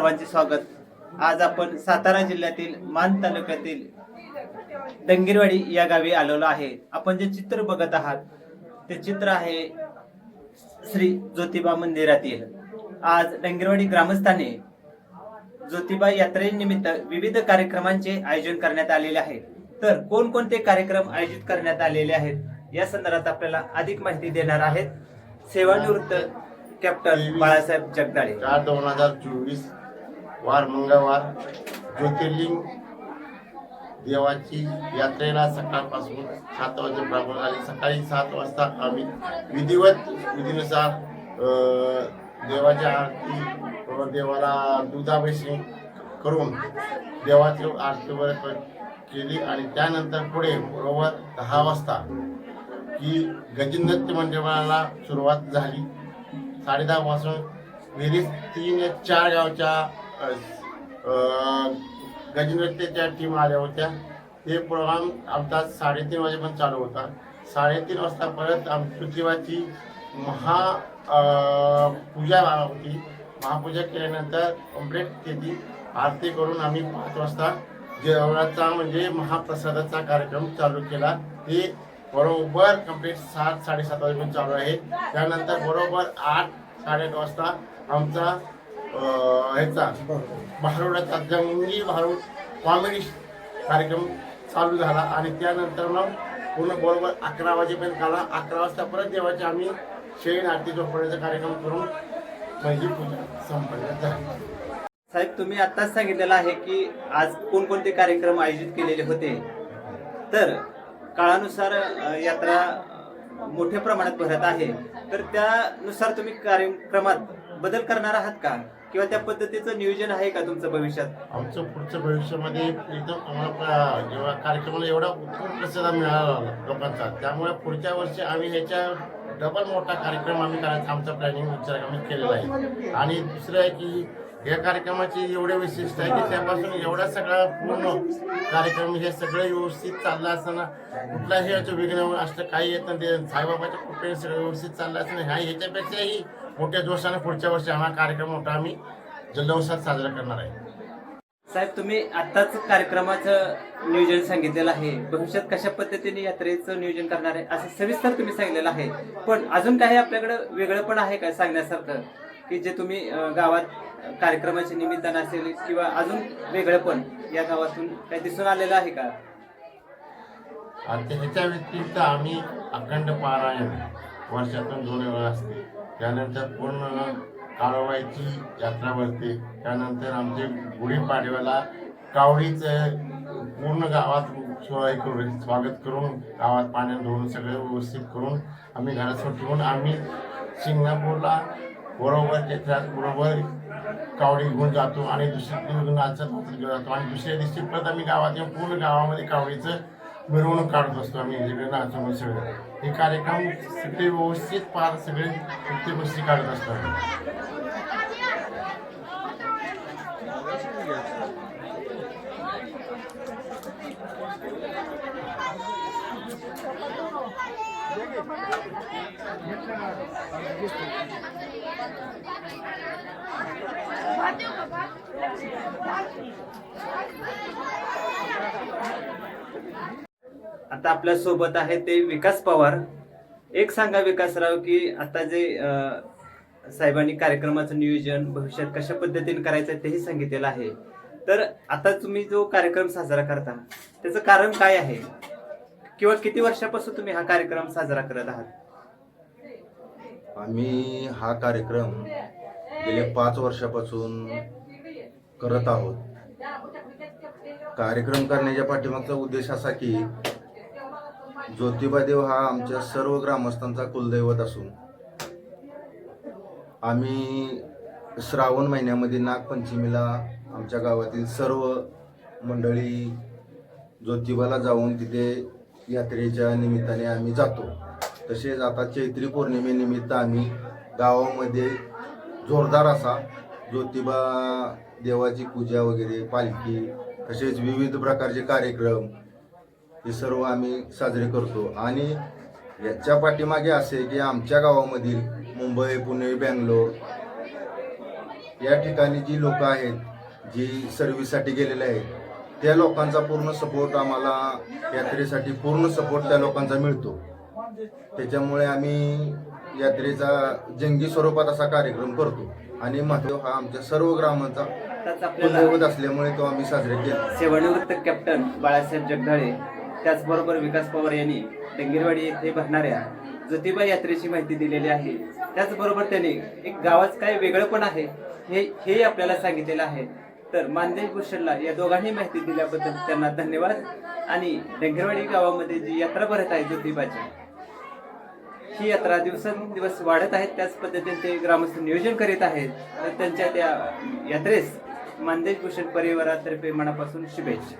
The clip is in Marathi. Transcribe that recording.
सर्वांचे स्वागत. आज आपण सातारा जिल्ह्यातील मान तालुक्यातील डंगीरवाडी या गावी आलेलो आहे. आपण जे चित्र बघत आहात ते चित्र आहे श्री ज्योतिबा मंदिरातील. आज डंगीरवाडी ग्रामस्थांनी ज्योतिबा यात्रेनिमित्त विविध कार्यक्रमांचे आयोजन करण्यात आलेले आहे. तर कोणकोणते कार्यक्रम आयोजित करण्यात आलेले आहेत या संदर्भात आपल्याला अधिक माहिती देणार आहेत सेवानिवृत्त कॅप्टन बाळासाहेब जगदाळे. चार दोन हजार चोवीस वार मंगळवार ज्योतिर्लिंग देवाची यात्रेला सकाळपासून सात वाजेपर्यंत आणि सकाळी सात वाजता आम्ही विधिवत विधीनुसार देवाच्या आरती देवाला दुधाभिषेक करून देवाची आरती वगैरे केली आणि त्यानंतर पुढे बरोबर दहा वाजता की गजनृत्य म्हणजे मंडळाला सुरुवात झाली. साडेदहा पासून विहिरीत तीन चार गावच्या गजनृत्याच्या टीम आल्या होत्या. ते प्रोग्राम आमचा साडेतीन वाजेपर्यंत चालू होता. साडेतीन वाजता परत आम पृथ्वीची महा पूजा होती. महापूजा केल्यानंतर कंप्लीट त्याची आरती करून आम्ही पाच वाजता जेवणाचा म्हणजे महाप्रसादाचा कार्यक्रम चालू केला. ते बरोबर कंप्लीट सात साडेसात वाजेपर्यंत चालू आहे. त्यानंतर बरोबर आठ साडेआठ वाजता आमचा ह्याचा. भारुडाचा जंगी भारूड कॉमेडी कार्यक्रम चालू झाला आणि त्यानंतर मग पूर्ण बरोबर अकरा वाजेपर्यंत झाला अकरा वाजता परत देवाचे आम्ही शेण आरती झोपण्याचा कार्यक्रम करून पहिली पूजा संपन्न झाली. साहेब तुम्ही आताच सांगितलेलं आहे की आज कोणकोणते कार्यक्रम आयोजित केलेले होते. तर काळानुसार यात्रा मोठ्या प्रमाणात भरत आहे. तर त्यानुसार तुम्ही कार्यक्रमात बदल करणार आहात का? किंवा त्या पद्धतीचं नियोजन आहे का तुमचं भविष्यात? आमचं पुढचं भविष्यामध्ये एकदम आम्हाला जेव्हा कार्यक्रमाला एवढा उत्तम प्रतिसाद मिळाला लोकांचा त्यामुळे पुढच्या वर्षी आम्ही ह्याच्या डबल मोठा कार्यक्रम आम्ही करायचा आमचा प्लॅनिंग विचार आम्ही केलेला आहे. आणि दुसरं आहे की या कार्यक्रमाची एवढे विशिष्ट आहे की त्यापासून एवढा सगळा पूर्ण कार्यक्रम हे सगळं व्यवस्थित चाललं असताना कुठलाही याचं विघ्न असलं काही येत नाही साईबाबाच्या कृपेने सगळं व्यवस्थित चाललं असताना ह्या ह्याच्यापेक्षाही मोठ्या जोशाने पुढच्या वर्षी हा कार्यक्रम मोठा आम्ही जल्लोषात साजरा करणार आहे. साहेब तुम्ही आत्ताच कार्यक्रमाचं नियोजन सांगितलेलं आहे. भविष्यात कशा पद्धतीने यात्रेचं नियोजन करणार आहे असं सविस्तर तुम्ही सांगितलेलं आहे. पण अजून काही आपल्याकडे वेगळं पण आहे का सांगण्यासारखं? की जे तुम्ही गावात कार्यक्रमाच्या निमित्तानं असेल किंवा अजून वेगळं पण या गावातून काही दिसून आलेलं आहे का? ह्याच्या व्यतिरिक्त आम्ही अखंड पारायण वर्षातून दोन वेळा असते. त्यानंतर पूर्ण काळवाईची यात्रा भरते. त्यानंतर आमचे गुढीपाडव्याला कावडीचं पूर्ण गावात सोय करून स्वागत करून गावात पाण्यात धुवून सगळं व्यवस्थित करून आम्ही घरात ठेवून आम्ही सिंगापूरला बरोबर त्याच्यात बरोबर कावडी घेऊन जातो आणि दुसऱ्या दिवशी नाचत घेऊन जातो. आणि दुसऱ्या दिवशी परत आम्ही गावात येऊन पूर्ण गावामध्ये कावडीचं मिरवणूक काढत असतो आम्ही सगळे नाचून सगळे हे कार्यक्रम सगळे व्यवस्थित पार सगळे प्रत्येक गोष्टी काढत असतो आम्ही. आता आपल्यासोबत आहे ते विकास पवार. एक सांगा विकासराव की आता जे साहेबांनी कार्यक्रमाचं नियोजन भविष्यात कशा पद्धतीने करायचं आहे तेही सांगितलेलं आहे. तर आता तुम्ही जो कार्यक्रम साजरा करता त्याचं कारण काय आहे? किंवा किती वर्षापासून तुम्ही हा कार्यक्रम साजरा करत आहात? आम्ही हा कार्यक्रम गेले पाच वर्षापासून करत आहोत. कार्यक्रम करण्याच्या पाठीमागचा उद्देश असा की ज्योतिबादेव हा आमच्या सर्व ग्रामस्थांचा कुलदैवत असून आम्ही श्रावण महिन्यामध्ये नागपंचमीला आमच्या गावातील सर्व मंडळी ज्योतिबाला जाऊन तिथे यात्रेच्या निमित्ताने आम्ही जातो. तसेच आता चैत्री पौर्णिमेनिमित्त आम्ही गावामध्ये जोरदार असा ज्योतिबा देवाची पूजा वगैरे पालखी तसेच विविध प्रकारचे कार्यक्रम हे सर्व आम्ही साजरे करतो. आणि याच्या पाठीमागे असे की आमच्या गावामधील मुंबई पुणे बँगलोर या ठिकाणी जी लोक आहेत जी सर्व्हिससाठी गेलेले आहेत त्या लोकांचा पूर्ण सपोर्ट आम्हाला यात्रेसाठी पूर्ण सपोर्ट त्या लोकांचा मिळतो. त्याच्यामुळे आम्ही यात्रेचा जंगी स्वरूपात असा कार्यक्रम करतो. आणि महत्त्व हा आमच्या सर्व ग्रामांचा कुलदैवत असल्यामुळे तो आम्ही साजरे केला. सेवानिवृत्त कॅप्टन बाळासाहेब जगदाळे त्याचबरोबर विकास पवार यांनी डंगेरवाडी येथे भरणाऱ्या ज्योतिबा यात्रेची माहिती दिलेली आहे. त्याचबरोबर त्यांनी एक गावात काय वेगळं पण आहे हे हे आपल्याला सांगितलेलं आहे. तर मानदेव भूषणला या दोघांनी माहिती दिल्याबद्दल त्यांना धन्यवाद आणि डंगेरवाडी गावामध्ये जी यात्रा भरत आहे ज्योतिबाची ही यात्रा दिवसेंदिवस वाढत आहेत त्याच पद्धतीने ते ग्रामस्थ नियोजन करीत आहेत. तर त्यांच्या त्या यात्रेस मानदेश भूषण परिवारातर्फे मनापासून शुभेच्छा.